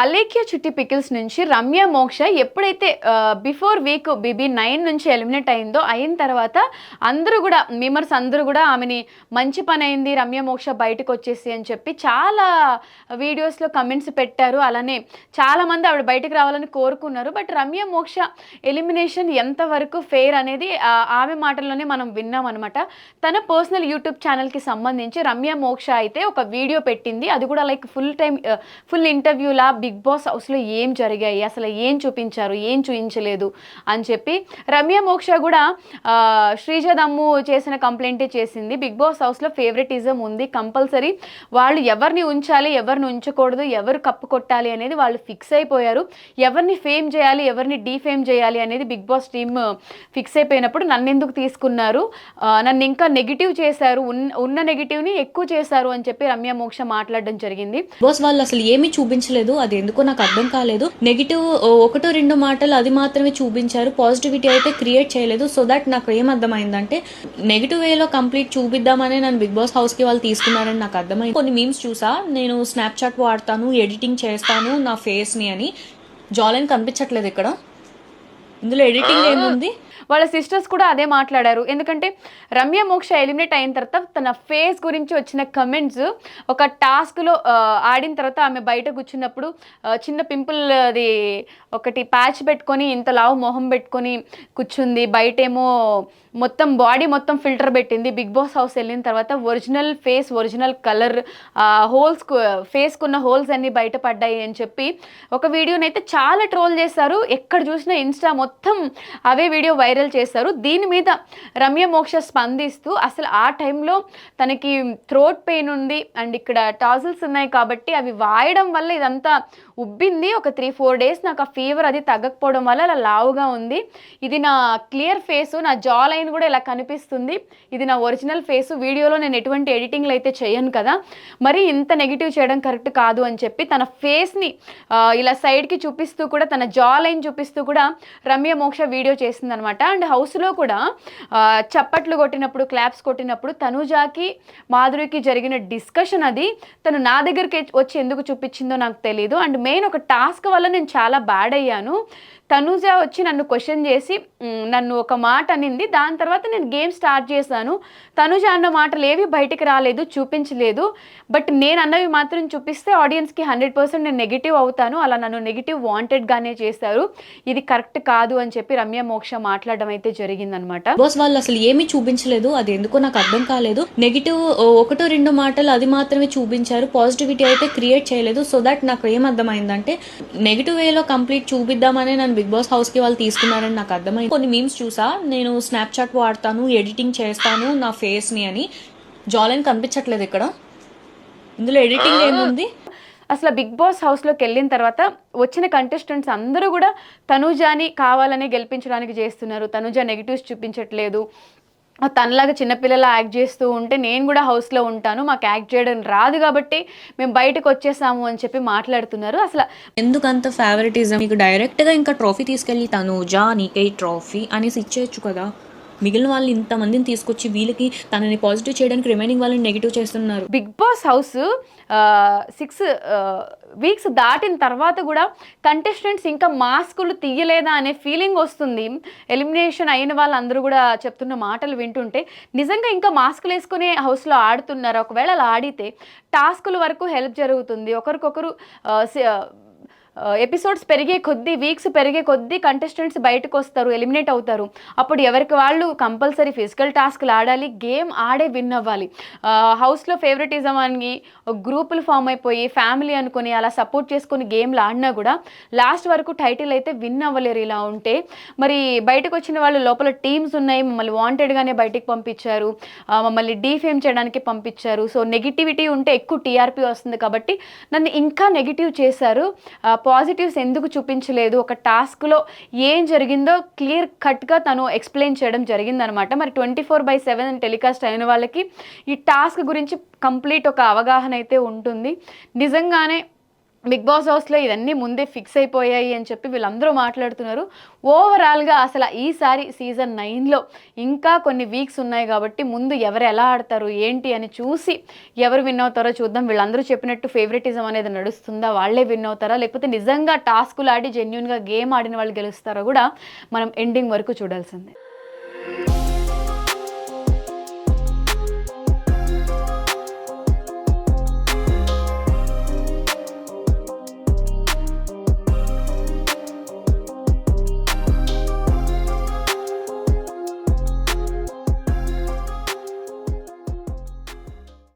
అలేఖ్య చిట్టి పికిల్స్ నుంచి రమ్య మోక్ష ఎప్పుడైతే బిఫోర్ వీక్ బీబీ నైన్ నుంచి ఎలిమినేట్ అయిందో అయిన తర్వాత అందరూ కూడా మిమర్స్ అందరూ కూడా ఆమెని మంచి పని అయింది రమ్య మోక్ష బయటకు వచ్చేసి అని చెప్పి చాలా వీడియోస్లో కమెంట్స్ పెట్టారు. అలానే చాలామంది ఆవిడ బయటకు రావాలని కోరుకున్నారు. బట్ రమ్య మోక్ష ఎలిమినేషన్ ఎంతవరకు ఫెయిర్ అనేది ఆమె మాటల్లోనే మనం విన్నాం అనమాట తన పర్సనల్ యూట్యూబ్ ఛానల్కి సంబంధించి రమ్య మోక్ష అయితే ఒక వీడియో పెట్టింది. అది కూడా లైక్ ఫుల్ టైం ఫుల్ ఇంటర్వ్యూలా బిగ్ బాస్ హౌస్లో ఏం జరిగాయి? అసలు ఏం చూపించారు? ఏం చూపించలేదు అని చెప్పి రమ్య మోక్ష కూడా శ్రీజదమ్ము చేసిన కంప్లైంటే చేసింది. బిగ్ బాస్ హౌస్లో ఫేవరెటిజం ఉంది. కంపల్సరీ వాళ్ళు ఎవరిని ఉంచాలి ఎవరిని ఉంచకూడదు ఎవరు కప్పు కొట్టాలి అనేది వాళ్ళు ఫిక్స్ అయిపోయారు. ఎవరిని ఫేమ్ చేయాలి ఎవరిని డీఫేమ్ చేయాలి అనేది బిగ్ బాస్ టీమ్ ఫిక్స్ అయిపోయినప్పుడు నన్ను ఎందుకు తీసుకున్నారు? నన్ను ఇంకా నెగిటివ్ చేశారు. ఉన్న ఉన్న నెగిటివ్ని ఎక్కువ చేశారు అని చెప్పి రమ్య మోక్ష మాట్లాడడం జరిగింది. బాస్ వాళ్ళు అసలు ఏమీ చూపించలేదు. అది ఎందుకో నాకు అర్థం కాలేదు. నెగిటివ్ ఒకటో రెండు మాటలు అది మాత్రమే చూపించారు. పాజిటివిటీ అయితే క్రియేట్ చేయలేదు. సో దట్ నాకు ఏం అర్థమైందంటే నెగిటివ్ వేలో కంప్లీట్ చూపిద్దామనే నన్ను బిగ్ బాస్ హౌస్కి వాళ్ళు తీసుకున్నారని నాకు అర్థమైంది. కొన్ని మీమ్స్ చూసా. నేను స్నాప్చాట్ వాడతాను ఎడిటింగ్ చేస్తాను నా ఫేస్ని అని. జాలైన్ కనిపించట్లేదు ఇక్కడ. ఇందులో ఎడిటింగ్ ఏముంది? వాళ్ళ సిస్టర్స్ కూడా అదే మాట్లాడారు. ఎందుకంటే రమ్య మోక్ష ఎలిమినేట్ అయిన తర్వాత తన ఫేస్ గురించి వచ్చిన కమెంట్స్ ఒక టాస్క్లో ఆడిన తర్వాత ఆమె బయట కూర్చున్నప్పుడు చిన్న పింపుల్ అది ఒకటి ప్యాచ్ పెట్టుకొని ఇంత లావు మొహం పెట్టుకొని కూర్చుంది. బయటేమో మొత్తం బాడీ మొత్తం ఫిల్టర్ పెట్టింది. బిగ్ బాస్ హౌస్ వెళ్ళిన తర్వాత original face original colour holes ఫేస్కున్న holes అన్నీ బయటపడ్డాయి అని చెప్పి ఒక వీడియోని అయితే చాలా ట్రోల్ చేశారు. ఎక్కడ చూసినా ఇన్స్టా మొత్తం అవే వీడియో వైరల్ చేశారు. దీని మీద రమ్య మోక్ష స్పందిస్తూ అసలు ఆ టైంలో తనకి థ్రోట్ పెయిన్ ఉంది అండ్ ఇక్కడ టాజిల్స్ ఉన్నాయి కాబట్టి అవి వాయడం వల్ల ఇదంతా ఉబ్బింది. ఒక త్రీ ఫోర్ డేస్ నాకు ఆ ఫీవర్ అది తగ్గకపోవడం వల్ల అలా లావుగా ఉంది. ఇది నా క్లియర్ ఫేస్ నా జా లైన్ కూడా ఇలా కనిపిస్తుంది. ఇది నా ఒరిజినల్ ఫేస్ వీడియోలో నేను ఎటువంటి ఎడిటింగ్లు అయితే చేయను కదా. మరి ఇంత నెగిటివ్ చేయడం కరెక్ట్ కాదు అని చెప్పి తన ఫేస్ని ఇలా సైడ్కి చూపిస్తూ కూడా తన జా లైన్ చూపిస్తూ కూడా రమ్య మోక్ష వీడియో చేసిందనమాట. అండ్ హౌస్లో కూడా చప్పట్లు కొట్టినప్పుడు క్లాప్స్ కొట్టినప్పుడు తనుజాకి మాధురికి జరిగిన డిస్కషన్ అది తను నా దగ్గరికి వచ్చి ఎందుకు చూపించిందో నాకు తెలియదు అండ్ మెయిన్ ఒక టాస్క్ వల్ల నేను చాలా బ్యాడ్ అయ్యాను. తనూజ వచ్చి నన్ను క్వశ్చన్ చేసి నన్ను ఒక మాట అనింది. దాని తర్వాత నేను గేమ్ స్టార్ట్ చేశాను. తనూజ అన్న మాటలు ఏవి బయటికి రాలేదు చూపించలేదు. బట్ నేను అన్నవి మాత్రం చూపిస్తే ఆడియన్స్కి హండ్రెడ్ పర్సెంట్ నేను నెగిటివ్ అవుతాను. అలా నన్ను నెగిటివ్ వాంటెడ్గానే చేశారు. ఇది కరెక్ట్ కాదు అని చెప్పి రమ్య మోక్ష మాట్లాడడం అయితే జరిగిందనమాట. బాస్ వాళ్ళు అసలు ఏమీ చూపించలేదు. అది ఎందుకో నాకు అర్థం కాలేదు. నెగిటివ్ ఒకటో రెండు మాటలు అది మాత్రమే చూపించారు. పాజిటివిటీ అయితే క్రియేట్ చేయలేదు. సో దాట్ నాకు ఏం అర్థమైందంటే నెగిటివ్ వేలో కంప్లీట్ చూపిద్దామనే నన్ను బిగ్ బాస్ హౌస్కి వాళ్ళు తీసుకున్నారని నాకు అర్థమైంది. కొన్ని మీమ్స్ చూసా నేను స్నాప్చాట్ వాడతాను ఎడిటింగ్ చేస్తాను నా ఫేస్ని అని. జాలైన్ కనిపించట్లేదు ఇక్కడ. ఇందులో ఎడిటింగ్ ఏముంది? అసలు బిగ్ బాస్ హౌస్లోకి వెళ్ళిన తర్వాత వచ్చిన కంటెస్టెంట్స్ అందరూ కూడా తనుజాని కావాలని గెలిపించడానికి చేస్తున్నారు. తనుజ నెగిటివ్స్ చూపించట్లేదు. తనలాగా చిన్నపిల్లలా యాక్ట్ చేస్తూ ఉంటే నేను కూడా హౌస్లో ఉంటాను మాకు యాక్ట్ చేయడం రాదు కాబట్టి మేము బయటకు వచ్చేసాము అని చెప్పి మాట్లాడుతున్నారు. అసలు ఎందుకంత ఫేవరెటిజం మీకు డైరెక్ట్గా ఇంకా ట్రోఫీ తీసుకెళ్ళి తను జా నీకే ట్రోఫీ అనేసి ఇచ్చేయచ్చు కదా. మిగిలిన వాళ్ళు ఇంతమందిని తీసుకొచ్చి వీళ్ళకి తనని పాజిటివ్ చేయడానికి రిమైనింగ్ వాళ్ళని నెగిటివ్ చేస్తున్నారు. Bigg Boss house six weeks దాటిన తర్వాత కూడా కంటెస్టెంట్స్ ఇంకా మాస్కులు తీయలేదా అనే ఫీలింగ్ వస్తుంది. ఎలిమినేషన్ అయిన వాళ్ళందరూ కూడా చెప్తున్న మాటలు వింటుంటే నిజంగా ఇంకా మాస్కులు వేసుకునే హౌస్లో ఆడుతున్నారు. ఒకవేళ అలా ఆడితే టాస్కుల వరకు హెల్ప్ జరుగుతుంది. ఒకరికొకరు ఎపిసోడ్స్ పెరిగే కొద్దీ వీక్స్ పెరిగే కొద్దీ కంటెస్టెంట్స్ బయటకు వస్తారు ఎలిమినేట్ అవుతారు. అప్పుడు ఎవరికి వాళ్ళు కంపల్సరీ ఫిజికల్ టాస్క్లు ఆడాలి గేమ్ ఆడే విన్ అవ్వాలి. హౌస్లో ఫేవరెటిజం అని గ్రూపులు ఫామ్ అయిపోయి ఫ్యామిలీ అనుకొని అలా సపోర్ట్ చేసుకుని గేమ్లు ఆడినా కూడా లాస్ట్ వరకు టైటిల్ అయితే విన్ అవ్వలేరు ఇలా ఉంటే. మరి బయటకు వచ్చిన వాళ్ళు లోపల టీమ్స్ ఉన్నాయి మమ్మల్ని వాంటెడ్గానే బయటికి పంపించారు. మమ్మల్ని డీఫేమ్ చేయడానికి పంపించారు. సో నెగిటివిటీ ఉంటే ఎక్కువ టీఆర్పీ వస్తుంది కాబట్టి నన్ను ఇంకా నెగిటివ్ చేశారు. పాజిటివ్స్ ఎందుకు చూపించలేదు? ఒక టాస్క్లో ఏం జరిగిందో క్లియర్ కట్గా తను ఎక్స్ప్లెయిన్ చేయడం జరిగిందనమాట. మరి twenty four by seven telecast అయిన వాళ్ళకి ఈ టాస్క్ గురించి కంప్లీట్ ఒక అవగాహన అయితే ఉంటుంది. నిజంగానే బిగ్ బాస్ హౌస్లో ఇవన్నీ ముందే ఫిక్స్ అయిపోయాయి అని చెప్పి వీళ్ళందరూ మాట్లాడుతున్నారు. ఓవరాల్గా అసలు ఈసారి సీజన్ నైన్లో ఇంకా కొన్ని వీక్స్ ఉన్నాయి కాబట్టి ముందు ఎవరు ఎలా ఆడతారు ఏంటి అని చూసి ఎవరు విన్ అవుతారో చూద్దాం. వీళ్ళందరూ చెప్పినట్టు ఫేవరెటిజం అనేది నడుస్తుందా? వాళ్ళే విన్ అవుతారా? లేకపోతే నిజంగా టాస్కులు ఆడి జెన్యున్గా గేమ్ ఆడిన వాళ్ళు గెలుస్తారో కూడా మనం ఎండింగ్ వరకు చూడాల్సిందే.